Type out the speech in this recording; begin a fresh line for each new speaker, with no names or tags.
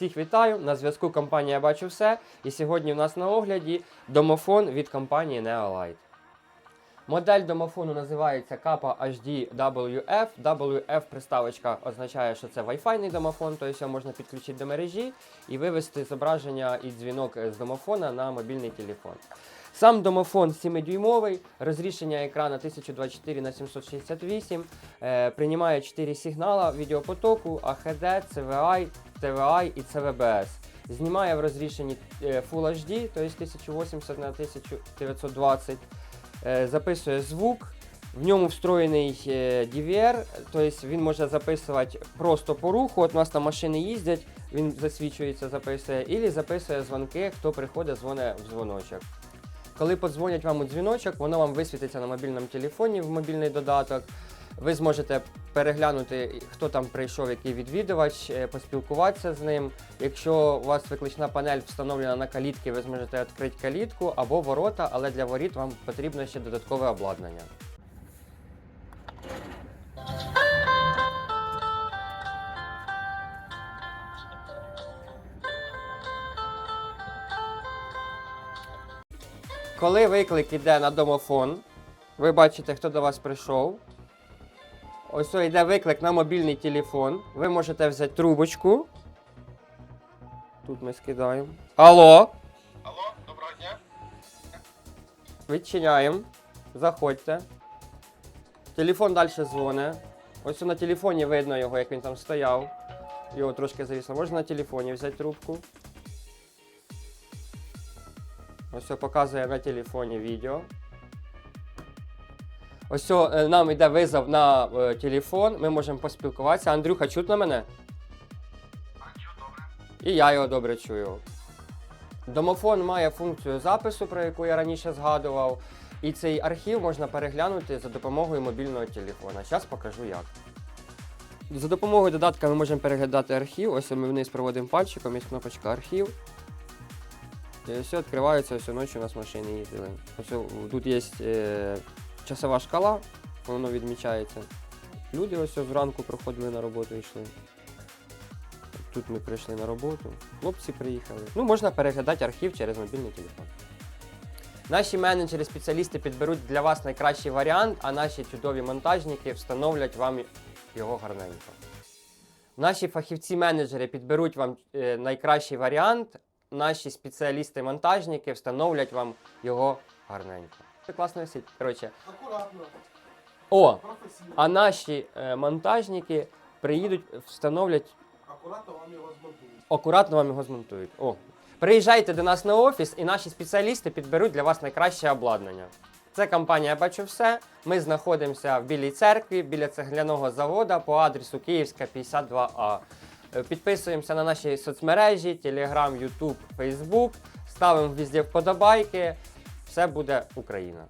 Всіх вітаю! На зв'язку компанія Бачу все. І сьогодні в нас на огляді домофон від компанії Neolight. Модель домофону називається Kappa HD WF. WF приставочка означає, що це Wi-Fi домофон, тобто його можна підключити до мережі і вивести зображення і дзвінок з домофона на мобільний телефон. Сам домофон 7-дюймовий, розрішення екрана 1024 на 768, е, приймає 4 сигнала відеопотоку, AHD, CVI, TVI і CVBS. Знімає в розрішенні е, Full HD, тобто 1080 на 1920. Е, записує звук. В ньому встроєний е, DVR, тобто він може записувати просто по руху. От у нас там машини їздять, він засвічується, записує, і записує дзвонки, хто приходить, дзвонить в дзвоночок. Коли подзвонять вам у дзвіночок, воно вам висвітиться на мобільному телефоні в мобільний додаток. Ви зможете переглянути, хто там прийшов, який відвідувач, е, поспілкуватися з ним. Якщо у вас виклична панель встановлена на калітки, ви зможете відкрити калітку або ворота, але для воріт вам потрібно ще додаткове обладнання. Коли виклик іде на домофон, ви бачите, хто до вас прийшов. Ось йде виклик на мобільний телефон. Ви можете взяти трубочку. Тут ми скидаємо. Алло,
Алло, доброго дня.
відчиняємо. Заходьте. Телефон далі дзвоне. Ось на телефоні видно його, як він там стояв. Його трошки завісло. Можна на телефоні взяти трубку. Ось показує на телефоні відео. Ось е, нам йде визов на е, телефон, ми можемо поспілкуватися. Андрюха, чутно мене?
Добре.
І я його добре чую. Домофон має функцію запису, про яку я раніше згадував. І цей архів можна переглянути за допомогою мобільного телефона. Зараз покажу як. За допомогою додатка ми можемо переглядати архів. Ось ми вниз проводимо пальчиком, є кнопочка архів. І все відкривається, ось ночі у нас машини їздили. Ось тут є е, часова шкала, воно відмічається. Люди ось зранку проходили на роботу і йшли. Тут ми прийшли на роботу, хлопці приїхали. Ну, можна переглядати архів через мобільний телефон. Наші менеджери, спеціалісти підберуть для вас найкращий варіант, а наші чудові монтажники встановлять вам його гарненько. Наші фахівці-менеджери підберуть вам е, найкращий варіант, наші спеціалісти-монтажники встановлять вам його гарненько. Це класно висить. Коротше.
Акуратно,
О!
професійно.
А наші е, монтажники приїдуть, встановлять
Акуратно вам його змонтують.
акуратно вам його змонтують. О. Приїжджайте до нас на офіс, і наші спеціалісти підберуть для вас найкраще обладнання. Це компанія Бачу все. Ми знаходимося в Білій церкві біля цегляного заводу по адресу Київська 52А. Е, Підписуємося на наші соцмережі: Telegram, YouTube, Facebook. Ставимо везде вподобайки. Все буде Україна.